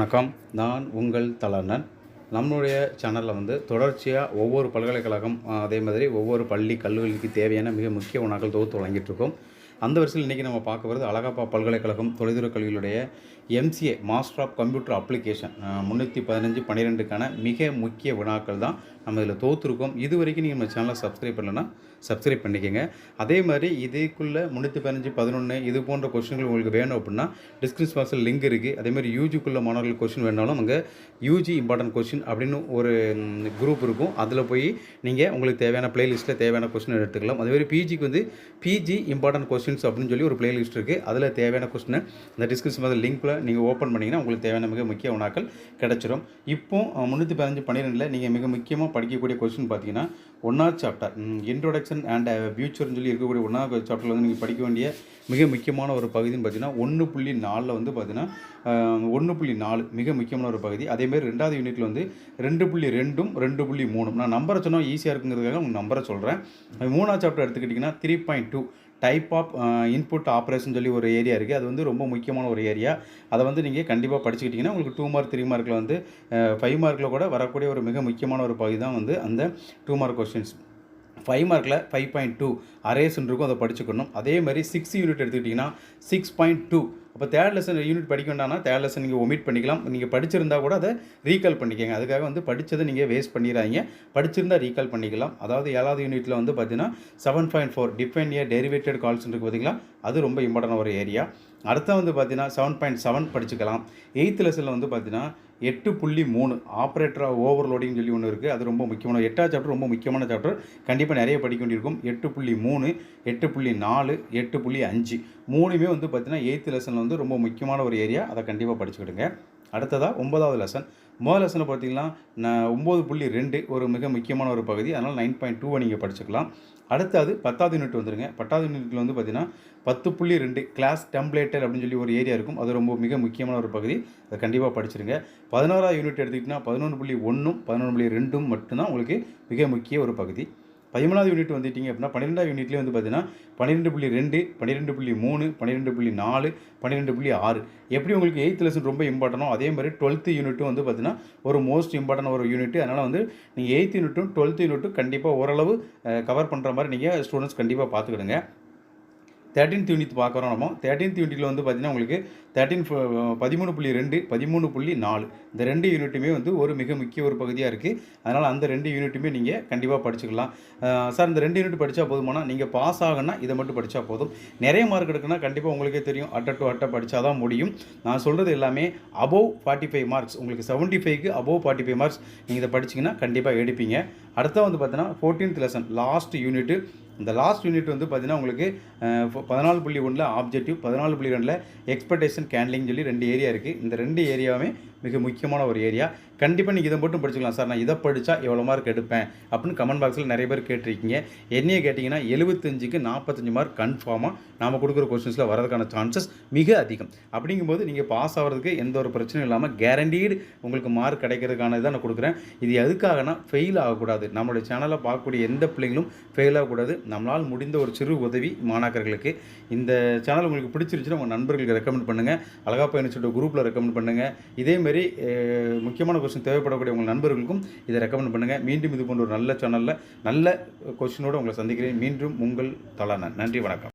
வணக்கம். நான் உங்கள் தலனன் நம்மளுடைய சேனலில் வந்து தொடர்ச்சியாக ஒவ்வொரு பல்கலைக்கழகம் அதே மாதிரி ஒவ்வொரு பள்ளி கல்லூரிக்கு தேவையான மிக முக்கிய உணவுகள் தொகுத்து வழங்கிட்டுருக்கோம் அந்த வரிசையில் இன்றைக்கி நம்ம பார்க்க போகிறது அழகப்பா பல்கலைக்கழகம் தொலைதூர கல்வியுடைய MCA master of computer application முந்நூற்றி பதினஞ்சு பன்னிரெண்டுக்கான மிக முக்கிய வினாக்கள் தான் நம்ம இதில் தோற்றுருக்கோம் இது வரைக்கும் நீங்கள் நம்ம சேனலை சப்ஸ்கிரைப் பண்ணலன்னா சப்ஸ்கிரைப் பண்ணிக்கோங்க. அதே மாதிரி இதுக்குள்ளே முந்நூற்றி பதினஞ்சு பதினொன்று இது போன்ற கொஷின்கள் உங்களுக்கு வேணும் அப்படின்னா டிஸ்கிரிப்ஷன் பாக்ஸில் லிங்க் இருக்குது அதே மாதிரி யூஜிக்குள்ள மாணவர்கள் கொஷின் வேணாலும் அங்கே யூஜி இம்பார்ட்டன்ட் கொஷின் அப்படின்னு ஒரு குரூப் இருக்கும். அதில் போய் நீங்கள் உங்களுக்கு தேவையான பிளேலிஸ்ட்டில் தேவையான கொஷின் எடுத்துக்கலாம். அதே மாதிரி பிஜிக்கு வந்து பிஜி இம்பார்ட்டன்ட் கொஸ்டின்ஸ் அப்படின்னு சொல்லி ஒரு பிளேலிஸ்ட் இருக்குது அதில் தேவையான கொஸ்டினை இந்த டிஸ்கிரிப்ஷன் பாக்ஸில் லிங்க்கில் நீங்கள் ஓப்பன் பண்ணிங்கன்னா உங்களுக்கு தேவையான மிக முக்கிய உணாக்கள் கிடச்சிரும். இப்போ முந்நூற்றி பதினஞ்சு பன்னிரெண்டில் நீங்கள் மிக முக்கியமாக படிக்கக்கூடிய கொஸ்டின் பார்த்தீங்கன்னா ஒன்றாவது சாப்டர் இன்ட்ரோடக்ஷன் அண்ட் ஃபியூச்சர்னு சொல்லி இருக்கக்கூடிய ஒன்றாவது சாப்டரில் வந்து நீங்கள் படிக்க வேண்டிய மிக முக்கியமான ஒரு பகுதின்னு பார்த்தீங்கன்னா ஒன்று புள்ளி நாலில் வந்து பார்த்தீங்கன்னா ஒன்று புள்ளி நாலு மிக முக்கியமான ஒரு பகுதி. அதேமாதிரி ரெண்டாவது யூனிட்டில் வந்து ரெண்டு புள்ளி ரெண்டும் ரெண்டு புள்ளி மூணும். நான் நம்பரை சொன்னால் ஈஸியாக இருக்குங்கிறதுக்காக உங்களுக்கு நம்பரை சொல்கிறேன் மூணாவது சாப்டர் எடுத்துக்கிட்டிங்கன்னா three point two type of input operation சொல்லி ஒரு ஏரியா இருக்குது அது வந்து ரொம்ப முக்கியமான ஒரு ஏரியா அதை வந்து நீங்கள் கண்டிப்பாக படிச்சுக்கிட்டிங்கன்னா உங்களுக்கு டூ மார்க் த்ரீ மார்க்கில் வந்து ஃபைவ் மார்க்கில் கூட வரக்கூடிய ஒரு மிக முக்கியமான ஒரு பகுதி தான் வந்து அந்த டூ மார்க் கொஸ்டின்ஸ் ஃபைவ் மார்க்கில் ஃபைவ் பாயிண்ட் டூ அரேஸ்ன்னு இருக்கும் அதை படிச்சுக்கணும். அதே மாதிரி சிக்ஸ் யூனிட் எடுத்துக்கிட்டிங்கன்னா சிக்ஸ் பாயிண்ட் டூ அப்போ தேர்ட் லெசன் யூனிட் படிக்க வேண்டாம்னா தேர்ட் லெசன் நீங்கள் ஒமிட் பண்ணிக்கலாம். நீங்கள் படிச்சிருந்தா கூட அதை ரீகால் பண்ணிக்கங்க. அதுக்காக வந்து படித்ததை நீங்கள் வேஸ்ட் பண்ணிடுறாங்க படிச்சிருந்தா ரீகால் பண்ணிக்கலாம். அதாவது ஏழாவது யூனிட்டில் வந்து பார்த்தீங்கன்னா seven point four define a derivated calls இருக்குது பார்த்தீங்களா? அது ரொம்ப இம்பார்ட்டன்ட் ஒரு ஏரியா அடுத்த வந்து பார்த்தீங்கன்னா செவன் பாயிண்ட் செவன் படிச்சுக்கலாம். எயித்து லெசனில் வந்து பார்த்தீங்கன்னா எட்டு புள்ளி மூணு ஆப்ரேட்டராக ஓவர்லோடிங் சொல்லி ஒன்று இருக்குது அது ரொம்ப முக்கியமான எட்டாவது சாப்டர் ரொம்ப முக்கியமான சாப்டர் கண்டிப்பாக நிறைய படிக்க வேண்டியிருக்கும் எட்டு புள்ளி மூணு எட்டு புள்ளி நாலு எட்டு புள்ளி அஞ்சு. மூணுமே வந்து பார்த்திங்கன்னா எயித்து லெசனில் வந்து ரொம்ப முக்கியமான ஒரு ஏரியா அதை கண்டிப்பாக படிச்சுக்கிடுங்க. அடுத்ததாக ஒன்பதாவது லெசன் முதல் லெசனில் பார்த்தீங்கன்னா நான் ஒம்பது புள்ளி ரெண்டு ஒரு மிக முக்கியமான ஒரு பகுதி. அதனால் நைன் பாயிண்ட் டூவை நீங்கள் படிச்சுக்கலாம். அடுத்தது பத்தாவது யூனிட் வந்துருங்க. பத்தாவது யூனிட்டில் வந்து பார்த்தீங்கன்னா பத்து புள்ளி ரெண்டு கிளாஸ் டெம்ப்ளேட்டர் அப்படின்னு சொல்லி ஒரு ஏரியா இருக்கும். அது ரொம்ப மிக முக்கியமான ஒரு பகுதி. அதை கண்டிப்பாக படிச்சிருங்க. பதினோராவது யூனிட் எடுத்துக்கிட்டிங்கன்னா பதினொன்று புள்ளி ஒன்றும் பதினொன்று புள்ளி ரெண்டும் மட்டும்தான் உங்களுக்கு மிக முக்கிய ஒரு பகுதி. பதிமூணாவது யூனிட் வந்துட்டிங்க அப்படின்னா பன்னிரெண்டாவது யூனிட்லேயே வந்து பார்த்தீங்கன்னா பன்னிரெண்டு புள்ளி ரெண்டு பன்னிரெண்டு புள்ளி மூணு பன்னிரெண்டு புள்ளி நாலு பன்னிரெண்டு புள்ளி ஆறு. எப்படி உங்களுக்கு எயித்து லெசன் ரொம்ப இம்பார்ட்டனோ அதே மாதிரி டுவெல்த்து யூனிட்டும் வந்து பார்த்தீங்கன்னா ஒரு மோஸ்ட் இம்பார்ட்டன் ஒரு யூனிட் அதனால் வந்து நீங்கள் எயித்து யூனிட்டும் டுவெல்த்து யூனிட்டும் கண்டிப்பாக ஓரளவு கவர் பண்ணுற மாதிரி நீங்கள் ஸ்டூடெண்ட்ஸ் கண்டிப்பாக பார்த்துக்கிடுங்க. தேர்ட்டீன்த் யூனிட் பார்க்குறோம் நம்ம. தேர்ட்டீன்த் யூனிட்டில் வந்து பார்த்தீங்கன்னா உங்களுக்கு தேர்ட்டின் பதிமூணு புள்ளி ரெண்டு பதிமூணு புள்ளி நாலு. இந்த ரெண்டு யூனிட்டுமே வந்து ஒரு மிக முக்கிய ஒரு பகுதியாக இருக்குது அதனால் அந்த ரெண்டு யூனிட்டுமே நீங்கள் கண்டிப்பாக படிச்சுக்கலாம். சார் இந்த ரெண்டு யூனிட் படித்தா போதுமானா நீங்கள் பாஸ் ஆகுனா இதை மட்டும் படித்தா போதும். நிறைய மார்க் எடுக்கணும்னா கண்டிப்பாக உங்களுக்கே தெரியும். அட்டை டு அட்டை படித்தா தான் முடியும். நான் சொல்கிறது எல்லாமே அபோவ் ஃபார்ட்டி ஃபைவ் மார்க்ஸ் உங்களுக்கு செவன்ட்டி ஃபைவ்க்கு அபோவ் ஃபார்ட்டி ஃபைவ் மார்க்ஸ் நீங்கள் இதை படிச்சிங்கன்னா கண்டிப்பாக எடுப்பீங்க. அடுத்த வந்து பார்த்தீங்கன்னா ஃபோர்டீன்த் லெசன் லாஸ்ட் யூனிட்டு இந்த லாஸ்ட் யூனிட் வந்து பார்த்தீங்கன்னா உங்களுக்கு பதினாலு புள்ளி ஒன்றில் ஆப்ஜெக்டிவ் பதினாலு புள்ளி ரெண்டில் எக்ஸ்பெக்டேஷன் கேண்ட்லிங் சொல்லி ரெண்டு ஏரியா இருக்குது இந்த ரெண்டு ஏரியாவுமே மிக முக்கியமான ஒரு ஏரியா. கண்டிப்பாக நீங்கள் இதை மட்டும் படிச்சுக்கலாம். சார் நான் இதை படித்தா எவ்வளோ மார்க் எடுப்பேன்? அப்படின்னு கமெண்ட் பாக்ஸில் நிறைய பேர் கேட்டிருக்கீங்க. என்னையே கேட்டிங்கன்னா எழுபத்தஞ்சுக்கு நாற்பத்தஞ்சு மார்க் கன்ஃபார்மாக நாம் கொடுக்குற கொஸ்டின்ஸில் வரதுக்கான சான்சஸ் மிக அதிகம். அப்படிங்கும்போது நீங்கள் பாஸ் ஆகிறதுக்கு எந்த ஒரு பிரச்சனையும் இல்லாமல் கேரண்டீடு உங்களுக்கு மார்க் கிடைக்கிறதுக்கான இதை நான் கொடுக்குறேன். இது எதுக்காகனா ஃபெயில் ஆகக்கூடாது. நம்மளுடைய சேனலை பார்க்கக்கூடிய எந்த பிள்ளைங்களும் ஃபெயில் ஆகக்கூடாது. நம்மளால் முடிந்த ஒரு சிறு உதவி மாணாக்கர்களுக்கு. இந்த சேனல் உங்களுக்கு பிடிச்சிருச்சுன்னா உங்கள் நண்பர்களுக்கு ரெக்கமெண்ட் பண்ணுங்கள் அழகா பயணிச்சுட்டு சொல்லிட்டு குரூப்பில் ரெக்கமெண்ட் பண்ணுங்கள் இதேமாரி அஹ், முக்கியமான கொஸ்டின் தேவைப்படக்கூடிய உங்கள் நண்பர்களுக்கும் இதை ரெக்கமெண்ட் பண்ணுங்கள் மீண்டும் இது போன்ற ஒரு நல்ல சேனலில் நல்ல கொஸ்டினோடு உங்களை சந்திக்கிறேன். மீண்டும் உங்கள் தலானன் நன்றி வணக்கம்.